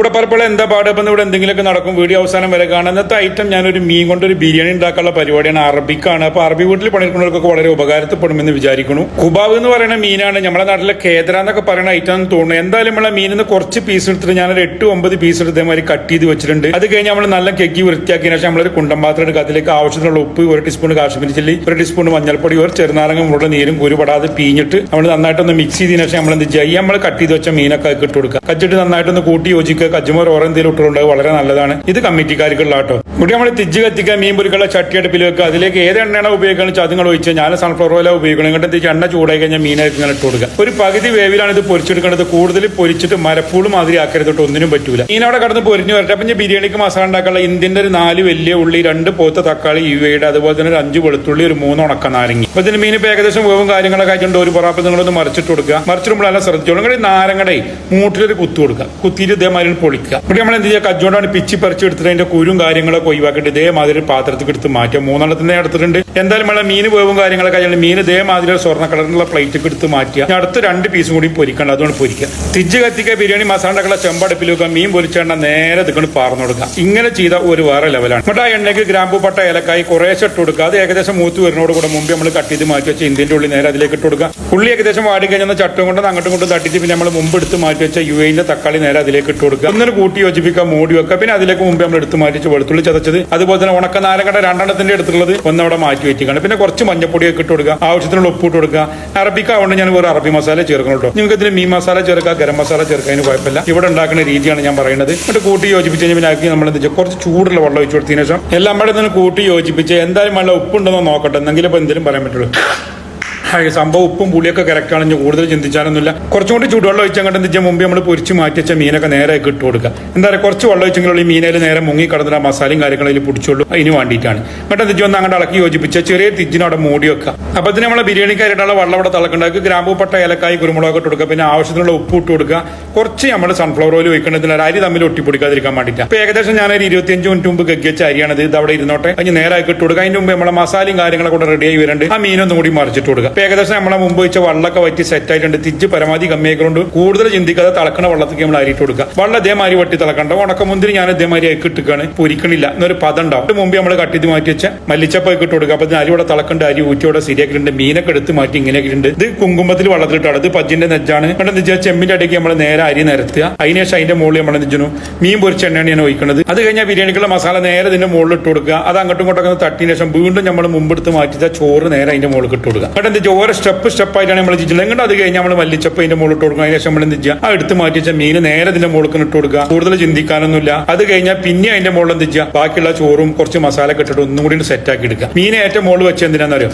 ഇവിടെ പലപ്പോഴും എന്താ പാട്? ഇവിടെ എന്തെങ്കിലുമൊക്കെ നടക്കും വീഡിയോ അവസാനം വരെ കാണാം. ഇന്നത്തെ ഐറ്റം ഞാനൊരു മീൻ കൊണ്ട് ഒരു ബിരിയാണി ഉണ്ടാക്കാനുള്ള പരിപാടിയാണ്. അറബിക്കാണ്. അപ്പൊ അറബി വീട്ടിൽ പണിയെടുക്കുന്നവർക്കൊക്കെ വളരെ ഉപകാരപ്പെടുമെന്ന് വിചാരിക്കുന്നു. കുബാബ് എന്ന് പറയുന്ന മീനാണ് നമ്മുടെ നാട്ടിലെ കേദ്ര എന്നൊക്കെ പറയുന്ന ഐറ്റം എന്ന് തോന്നുന്നു. എന്തായാലും നമ്മളെ മീനിന്ന് നിന്ന് കുറച്ച് പീസ് എടുത്തിട്ട് ഞാനൊരു എട്ട് ഒമ്പത് പീസ് എടുത്ത് ഇതേമാതിരി കട്ട് ചെയ്ത് വെച്ചിട്ടുണ്ട്. അത് കഴിഞ്ഞ് നമ്മൾ നല്ല കെക്കി വൃത്തിയാക്കിയതിനു ശേഷം നമ്മളൊരു കുണ്ടം പാത്രം എടുക്കുക. അതിലേക്ക് ആവശ്യത്തിനുള്ള ഉപ്പ് ഒരു ടീസ്പൂൺ കാശ്മീരി ചില്ലി ഒരു ടീസ്പൂൺ മഞ്ഞൾപ്പൊടി ഒരു ചെറുനാരങ്ങ മുഴുവൻ നീരും കുരുപടാതെ പീഞ്ഞിട്ട് നമ്മൾ നന്നായിട്ടൊന്ന് മിക്സ് ചെയ്തതിനു ശേഷം നമ്മൾ എന്ത് ചെയ്യുക നമ്മൾ കട്ട് ചെയ്ത് വെച്ച മീനൊക്കെ ഇട്ട് കൊടുക്കുക. കച്ചിട്ട് നന്നായിട്ടൊന്ന് കൂട്ടി യോജിക്കുക. കജ്ജുമോർ ഓരോ എന്തെങ്കിലും ഇട്ടുള്ളത് വളരെ നല്ലതാണ്. ഇത് കമ്മിറ്റിക്കാർക്കുള്ള കേട്ടോ. ഇവിടെ നമ്മൾ തിജ്ജ് കത്തിക്കുക മീൻ പൊരിക്കുള്ള ചട്ടി അടുപ്പിൽ വെക്കുക. അതിലേക്ക് ഏത് എണ്ണയാണ് ഉപയോഗിക്കുന്നത് വെച്ചാൽ അതുങ്ങൾ ഒഴിച്ച് ഞാൻ സൺഫ്ലവർ ഓയില ഉപയോഗിക്കണം ഇങ്ങോട്ട് എന്തെങ്കിലും എണ്ണ ചൂടായി കഴിഞ്ഞാൽ മീനായിട്ട് ഇങ്ങനെ ഇട്ട് കൊടുക്കുക. ഒരു പകുതി വേവിലാണ് ഇത് പൊരിച്ചെടുക്കേണ്ടത്. കൂടുതൽ പൊരിച്ചിട്ട് മരപ്പൂൾ മാതിരി ആക്കരുതിട്ട് കേട്ടോ. ഒന്നിനും പറ്റൂല. മീനവിടെ കടന്ന് പൊരിഞ്ഞു വരട്ടെ. അപ്പം ബിരിയാണിക്ക് മസാല ഉണ്ടാക്കാനുള്ള ഇന്ത്യന്റെ ഒരു നാല് വലിയ ഉള്ളി രണ്ട് പോത്ത തക്കാളി ഇവയുടെ അതുപോലെ തന്നെ ഒരു അഞ്ച് വെളുത്തുള്ളി ഒരു മൂന്ന് ഉണക്ക നാരങ്ങി. അപ്പൊ ഇതിന് മീൻ ഏകദേശം വേവും കാര്യങ്ങളൊക്കെ ആയിട്ടുണ്ട്. ഒരു പൊറാപ്പ് നിങ്ങളൊന്ന് മറിച്ചിട്ട് കൊടുക്കുക. മറിച്ചിടുമ്പോൾ എല്ലാം ശ്രദ്ധിച്ചോളൂ. നിങ്ങളുടെ നാരങ്ങടെ മൂട്ടിലൊരു കുത്തു കൊടുക്കുക. കുത്തിയിട്ട് ഇതേമാതിരി പൊളിക്കുക. ഇവിടെ നമ്മൾ എന്ത് ചെയ്യുക? കജ്ജോണ്ടാണ് പിച്ചി പറിച്ച് അതിന്റെ കുരും കാര്യങ്ങളൊക്കെ ഒഴിവാക്കിയിട്ട് ഇതേമാതിരി പാത്രത്തിൽ എടുത്ത് മാറ്റുക. മൂന്നെണ്ണത്തിന്റെ എടുത്തിട്ടുണ്ട്. എന്തായാലും നമ്മളെ മീൻ വേവും കാര്യങ്ങളൊക്കെ ആയാലും മീൻ ഇതേമാതിരി സ്വർണ കളറിലുള്ള പ്ലേറ്റ് എടുത്ത് മാറ്റുക. അടുത്ത രണ്ട് പീസും കൂടി പൊരിക്കണം അതുകൊണ്ട് പൊരിക്കുക. തിജ്ജ് കത്തിക്കുക ബിരിയാണി മസാലകളെ ചെമ്പടുപ്പിൽ വെക്കുക മീൻ പൊരിച്ചെണ്ണ നേരെ ഇതുകൊണ്ട് പാർന്നു കൊടുക്കുക. ഇങ്ങനെ ചെയ്ത ഒരു വേറെ ലെവലാണ് എന്നിട്ട് ആ എണ്ണയ്ക്ക് ഗ്രാമ്പു പട്ട ഏലക്കായി കുറേശ്ശെ ഇട്ട് കൊടുക്കുക. അത് ഏകദേശം മൂത്ത് വരുന്നതോട് കൂടെ മുമ്പ് നമ്മൾ കട്ട് ചെയ്ത് മാറ്റി വെച്ച ഇന്ത്യന്റെ ഉള്ളി നേരെ അതിലേക്ക് ഇട്ട് കൊടുക്കുക. ഉള്ളി ഏകദേശം വാടി കഴിഞ്ഞാൽ ചട്ടും കൊണ്ട് അങ്ങോട്ടും കൊണ്ട് തട്ടിച്ച് പിന്നെ നമ്മൾ മുമ്പ് എടുത്ത് മാറ്റി വെച്ച യു എന്റെ തക്കാളി നേരെ അതിലേക്ക് ഇട്ട് കൊടുക്കുക. ഒന്നിന് കൂട്ടി യോജിപ്പിക്കുക മൂടി വെക്കുക. പിന്നെ അതിലേക്ക് മുമ്പ് നമ്മൾ എടുത്ത് മാറ്റി വെളുത്തുള്ളി ചതച്ചത്. അതുപോലെ തന്നെ ഉണക്ക നാരങ്ങയുടെ രണ്ടെണ്ണത്തിന്റെ എടുത്തുള്ളത് ഒന്നവിടെ മാറ്റി വെച്ചിരിക്കണം പിന്നെ കുറച്ച് മഞ്ഞപ്പൊടിയൊക്കെ ഇട്ട് കൊടുക്കുക. ആവശ്യത്തിനുള്ള ഉപ്പ് ഇട്ട് കൊടുക്കുക. അറബിക്ക കൊണ്ട് ഞാൻ വേറെ അറബി മസാല ചേർക്കണം കേട്ടോ. നിങ്ങൾക്ക് ഇതിൽ മീൻ മസാല ചേർക്കുക ഗരം മസാല ചേർക്കാൻ കുഴപ്പമില്ല. ഇവിടെ ഉണ്ടാക്കുന്ന രീതിയാണ് ഞാൻ പറയുന്നത്. എന്നിട്ട് കൂട്ടി യോജിപ്പിച്ച് കഴിഞ്ഞാൽ ആക്കി നമ്മൾ എന്താ കുറച്ച് ചൂടുള്ള വെള്ളം ഒഴിച്ചു കൊടുത്തതിന് ശേഷം എല്ലാം കൂടെ ഇതിന് കൂട്ടി യോജിപ്പിച്ച് എന്തായാലും നല്ല ഉപ്പുണ്ടെന്നോ നോക്കട്ടെ. എന്തെങ്കിലും ഇപ്പൊ എന്തെങ്കിലും പറയാൻ പറ്റുള്ളൂ. സംഭവം ഉപ്പും പുളിയൊക്കെ കറക്റ്റാണ് കൂടുതൽ ചിന്തിച്ചാലൊന്നുമില്ല കുറച്ചും കൂടി ചൂടുവെള്ളം ഒഴിച്ചങ്ങോട്ട് എന്താ വെച്ചാൽ മുമ്പ് നമ്മൾ പൊരിച്ച് മാറ്റി വെച്ച മീനൊക്കെ നേരെ ഇട്ട് കൊടുക്കുക. എന്താ പറയുക? കുറച്ച് വെള്ളം ഒഴിച്ചെങ്കിലും ഈ മീനയിൽ നേരെ മുങ്ങി കടന്നിട്ട് മസാലയും അതിൽ പിടിച്ചോളൂ അതിന് വേണ്ടിയിട്ടാണ്. എന്നിട്ട് എന്താ വന്ന് അങ്ങോട്ട് ഇളക്കി യോജിപ്പിച്ച ചെറിയ തിജിനോടെ മൂടി വെക്കുക. അപ്പൊ ഇതിന് നമ്മളെ ബിരിയാണിക്കായിട്ടുള്ള വെള്ളം ഇവിടെ തിളക്കുണ്ടാക്കുക ഗ്രാമ്പൂ പട്ട ഏലക്കായി കുരുമുളകൊക്കെ ഇട്ട് കൊടുക്കുക. പിന്നെ ആവശ്യത്തിനുള്ള ഉപ്പ് ഇട്ട് കൊടുക്കുക. കുറച്ച് നമ്മൾ സൺഫ്ലവർ ഓയിൽ ഒഴിക്കേണ്ടതിന് അരി തമ്മിൽ ഒട്ടിപ്പിടിക്കാതിരിക്കാൻ വേണ്ടിട്ട് അപ്പൊ ഏകദേശം ഞാൻ ഞാനൊരു ഇരുപത്തിയഞ്ച് മിനിറ്റ് മുമ്പ് കക്കി വെച്ച അരിയാണത്. ഇത് അവിടെ ഇരുന്നോട്ടെ. അതിന് നേരെ ഇട്ട് കൊടുക്കുക. അതിന്റെ മുമ്പ് നമ്മളെ മസാലയും കാര്യങ്ങളൊക്കെ കൂടെ റെഡിയായി വരുന്നുണ്ട്. ആ മീനൊന്നും കൂടി മറിച്ചിട്ട് കൊടുക്കുക. അപ്പൊ ഏകദേശം നമ്മളെ മുമ്പ് വെച്ച വെള്ളമൊക്കെ വറ്റി സെറ്റ് ആയിട്ടുണ്ട്. തിരിച്ച് പരമാവധി കമ്മിയായിക്കൊണ്ട് കൂടുതൽ ചിന്തിക്കാതെ തിളക്കണ വെള്ളത്തേക്ക് നമ്മൾ അരിയിട്ട് കൊടുക്കുക. വെള്ളം ഇതേമാതിരി വട്ടി തിളക്കണ്ട. ഉണക്കമുന്തിരി ഞാൻ ഇതേമാതിരി ആക്കി ഇട്ടിക്കാണ്. പൊരിക്കണില്ല. എന്നൊരു പദം ഉണ്ടാവും. അതിന് മുമ്പ് നമ്മൾ കട്ടിത് മാറ്റി വെച്ച മല്ലിച്ചപ്പ് ഒക്കെ ഇട്ട് കൊടുക്കുക. അപ്പൊ അരി ഇവിടെ തിളക്കേണ്ട. അരി ഊറ്റി ഇവിടെ ശരിയാക്കിയിട്ടുണ്ട് മീനൊക്കെ എടുത്ത് മാറ്റി ഇങ്ങനെയൊക്കെ ഉണ്ട് ഇത് കുങ്കുമത്തിൽ വളർത്തിട്ടാണ് ഇത് പജ്ജിന്റെ നെജ്ജാണ് എന്താ വെച്ചാൽ ചെമ്മിന്റെ അടിക്ക് നമ്മൾ നേരെ അരി നിരത്തുക. അതിനുശേഷം അതിന്റെ മുകളിൽ നമ്മൾ നെഞ്ചിനു മീൻ പൊരിച്ച എണ്ണയാണ് ഞാൻ ഒഴിക്കുന്നത്. അത് കഴിഞ്ഞാൽ ബിരിയാണിക്കുള്ള മസാല നേരെ ഇതിന്റെ മുകളിൽ ഇട്ട് കൊടുക്കുക. അത് അങ്ങോട്ടും ഇങ്ങോട്ടൊക്കെ തട്ടിന് ശേഷം വീണ്ടും നമ്മൾ മുമ്പെടുത്ത് മാറ്റിച്ച ചോറ് നേരെ അതിന്റെ മുകളിൽ ഇട്ട് കൊടുക്കുക. അവിടെ എന്ത് ഓരോ സ്റ്റെപ്പ് സ്റ്റെപ്പ് ആയിട്ടാണ് നമ്മൾ ചെയ്തിട്ടുള്ളത്. എന്നിട്ട് അത് കഴിഞ്ഞാൽ നമ്മൾ മല്ലിച്ചപ്പ് അതിന്റെ മുകളിൽ ഇട്ട് കൊടുക്കുക അതിനുശേഷം നമ്മൾ എന്ത് ആ എടുത്ത് മാറ്റി വെച്ച മീൻ നേരെ ഇതിന്റെ മുകളിൽ ഇട്ട് കൊടുക്കുക. കൂടുതൽ ചിന്തിക്കാനൊന്നുമില്ല. അത് കഴിഞ്ഞാൽ പിന്നെ അതിന്റെ മുകളിൽ എന്ത് ചെയ്യുക? ബാക്കിയുള്ള ചോറും കുറച്ച് മസാല ഒക്കെ ഇട്ടിട്ട് ഒന്നും കൂടി സെറ്റ് ആക്കി എടുക്കുക. മീൻ ഏറ്റവും മുകളിൽ വെച്ച് എന്തിനാന്ന് അറിയോ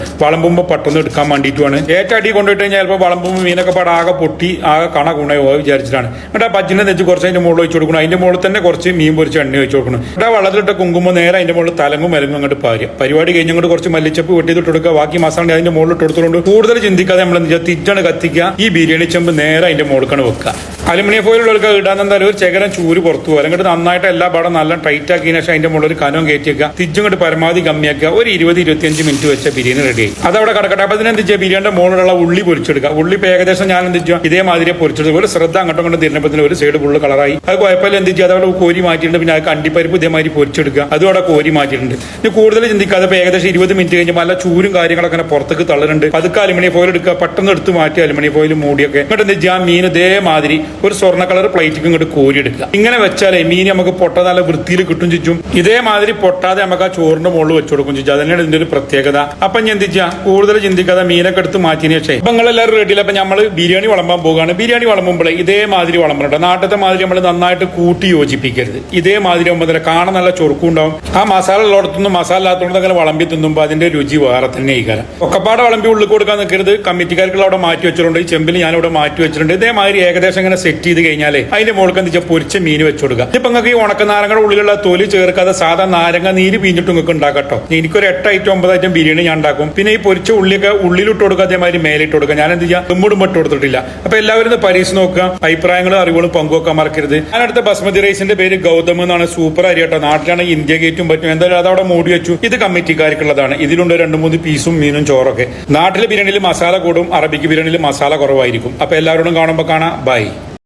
വളമ്പുമ്പോൾ പെട്ടെന്ന് എടുക്കാൻ വേണ്ടിയിട്ടുമാണ് ഏറ്റവും അടി കൊണ്ടുപോയിട്ട് കഴിഞ്ഞാൽ ചിലപ്പോൾ വളമ്പും മീനൊക്കെ പാടെ ആകെ പൊട്ടി ആകെ കണ കുണയോ വിചാരിച്ചിട്ടാണ്. എന്നിട്ട് ആ ബജ്ജിനെ നെച്ച് കുറച്ച് അതിന്റെ മുകളിൽ വെച്ച് കൊടുക്കണം. അതിന്റെ മുകളിൽ തന്നെ കുറച്ച് മീൻ പൊരിച്ച് എണ്ണ വെച്ച് കൊടുക്കണം. എന്നിട്ട് ആ കുങ്കുമ്പോൾ കുങ്കുമം നേരെ അതിന്റെ മുകളിൽ തലങ്ങും മലങ്ങും അങ്ങോട്ട് പാരുക പരിപാടി കഴിഞ്ഞ് അങ്ങോട്ട് കുറച്ച് മല്ലിച്ചപ്പ് വെട്ടിയിട്ട് കൊടുക്കുക. ബാക്കി മസാല അതിന്റെ മുകളിൽ ഇട്ട് കൊടുത്തുകൊണ്ട് കൂടുതൽ ചിന്തിക്കാതെ നമ്മൾ തിറ്റാണ് കത്തിക്കുക. ഈ ബിരിയാണി ചെമ്പ് നേരെ അതിന്റെ മുകളിലാണ് വെക്കുക. അലുമിനിയം ഫോയിലുള്ളവർക്ക് ഇടാൻ എന്തായാലും ഒരു ചകരം ചൂര് പുറത്തു പോകും. അല്ലെങ്കിൽ നന്നായിട്ട് എല്ലാ പാടും നല്ല ടൈറ്റ് ആക്കിയ ശേഷം അതിന്റെ മുകളിൽ ഒരു കനവും കയറ്റി വെക്കുക തിരിച്ചും കൊണ്ട് പരമാവധി കമ്മിയാക്കുക ഒരു ഇരുപത് ഇരുപത്തിയഞ്ച് മിനിറ്റ് വെച്ച ബിരിയാണി റെഡിയായി അതവിടെ കിടക്കട്ടെ. അപ്പൊ ഇതിനെന്ത് ചെയ്യുക? ബിരിയാണിന്റെ മുകളിലുള്ള ഉള്ളി പൊരിച്ചെടുക്കുക. ഉള്ളി ഏകദേശം ഞാൻ എന്ത് ചെയ്യുക? ഇതേമാതിരി പൊരിച്ചെടുക്കുക. ഒരു ശ്രദ്ധ അങ്ങോട്ടും കൊണ്ട് തിരുന്നപ്പത്തിന് ഒരു സൈഡ് ഫുള്ള് കളറായി അത് കുഴപ്പമില്ല എന്ത് ചെയ്യുക? അതവിടെ കോരി മാറ്റിയിട്ടുണ്ട്. പിന്നെ അത് കണ്ടിപ്പരിപ്പ് ഇതേമാതിരി പൊരിച്ചെടുക്കുക. അതും അവിടെ കോരി മാറ്റിയിട്ടുണ്ട്. ഇനി കൂടുതൽ ചിന്തിക്കാതെ ഇപ്പൊ ഏകദേശം ഇരുപത് മിനിറ്റ് കഴിഞ്ഞപ്പോൾ നല്ല ചൂരും കാര്യങ്ങളൊക്കെ അങ്ങനെ പുറത്തേക്ക് തള്ളുന്നുണ്ട്. അതൊക്കെ അലുമിനിയം ഫോയിൽ എടുക്കുക. പെട്ടെന്ന് എടുത്ത് മാറ്റി അലുമിനിയം ഫോയിൽ മൂടിയൊക്കെ. എന്നിട്ട് എന്ത് ചെയ്യുക? മീൻ ഇതേമാതിരി ഒരു സ്വർണ കളർ പ്ലേറ്റിക്ക് ഇങ്ങോട്ട് കോരി എടുക്കുക. ഇങ്ങനെ വെച്ചാലേ മീൻ നമുക്ക് പൊട്ട നല്ല വൃത്തിയിൽ കിട്ടും ചുറ്റും ഇതേമാതിരി പൊട്ടാതെ നമുക്ക് ആ ചോറിന്റെ മുകളിൽ വെച്ചു കൊടുക്കും ചുറ്റും അതന്നെയാണ് ഇതിന്റെ ഒരു പ്രത്യേകത. അപ്പൊ ഞാൻ ചിന്തിച്ചാ കൂടുതൽ ചിന്തിക്കാതെ മീനൊക്കെ എടുത്ത് മാറ്റിയതിനു ശേഷം അപ്പൊ നിങ്ങളെല്ലാവരും റെഡിയില്ല അപ്പൊ നമ്മൾ ബിരിയാണി വിളമ്പാൻ പോകുകയാണ് ബിരിയാണി വിളമ്പുമ്പോൾ ഇതേമാതിരി വിളമ്പുന്നുണ്ട് നാട്ടത്തെ മാതിരി നമ്മൾ നന്നായിട്ട് കൂട്ടി യോജിപ്പിക്കരുത്. ഇതേമാതിരി ആകുമ്പോൾ തന്നെ കാണാൻ നല്ല ചൊറുക്കും ഉണ്ടാവും. ആ മസാല ഉള്ളിടത്തുനിന്ന് മസാല ഇല്ലാത്തതുകൊണ്ട് അങ്ങനെ വിളമ്പി തിന്നുമ്പോൾ അതിന്റെ രുചി വേറെ തന്നെ ഇരിക്കാൻ ഒക്കപ്പാട് വിളമ്പി ഉള്ളിൽ കൊടുക്കാൻ നിൽക്കരുത്. കമ്മിറ്റിക്കാർക്കുള്ള അവിടെ മാറ്റി വെച്ചിട്ടുണ്ട്. ഈ ചെമ്പിൽ ഞാൻ മാറ്റി വെച്ചിട്ടുണ്ട്. ഇതേമാതിരി ഏകദേശം ഇങ്ങനെ സെറ്റ് ചെയ്ത് കഴിഞ്ഞാലേ അതിന്റെ മുകൾക്ക് എന്താ പൊരിച്ച മീൻ വെച്ചു കൊടുക്കുക ഇപ്പൊ നിങ്ങൾക്ക് ഈ ഉണക്ക നാരങ്ങയുടെ ഉള്ളിലുള്ള തൊലി ചേർക്കാതെ സാധാ നാരങ്ങ നീര് പിഞ്ഞിട്ട് നിങ്ങൾക്ക് ഉണ്ടാക്കട്ടോ എനിക്കൊരു എട്ട് ഐറ്റം ഒമ്പത് ഐറ്റം ബിരിയാണി ഞാൻ ഉണ്ടാക്കും. പിന്നെ ഈ പൊരിച്ച ഉള്ളിയൊക്കെ ഉള്ളിലിട്ട് കൊടുക്കുക അതേമാതിരി മേലിട്ട് കൊടുക്കുക. ഞാൻ എന്ത് ചെയ്യാം? തുമ്മുടും ഇട്ട് കൊടുത്തിട്ടില്ല. അപ്പൊ എല്ലാവരും പരീക്ഷ നോക്കുക. അഭിപ്രായങ്ങളും അറിവുകളും പങ്കുവെക്കാൻ മറക്കരുത്. ഞാൻ അടുത്ത ബസ്മതി റൈസിന്റെ പേര് ഗൗതം എന്നാണ്. സൂപ്പർ അരി കേട്ടോ നാട്ടിലാണ് ഇന്ത്യ ഗേറ്റും പറ്റും. എന്തായാലും അതവിടെ മൂടി വെച്ചു. ഇത് കമ്മിറ്റിക്കാർക്കുള്ളതാണ്. ഇതിലുണ്ട് രണ്ട് മൂന്ന് പീസും മീനും ചോറൊക്കെ. നാട്ടിലെ ബിരിയാണിയിൽ മസാല കൂടും. അറബിക്ക് ബിരിയാണിയിൽ മസാല കുറവായിരിക്കും. അപ്പൊ എല്ലാവരോടും കാണുമ്പോൾ കാണാം. ബൈ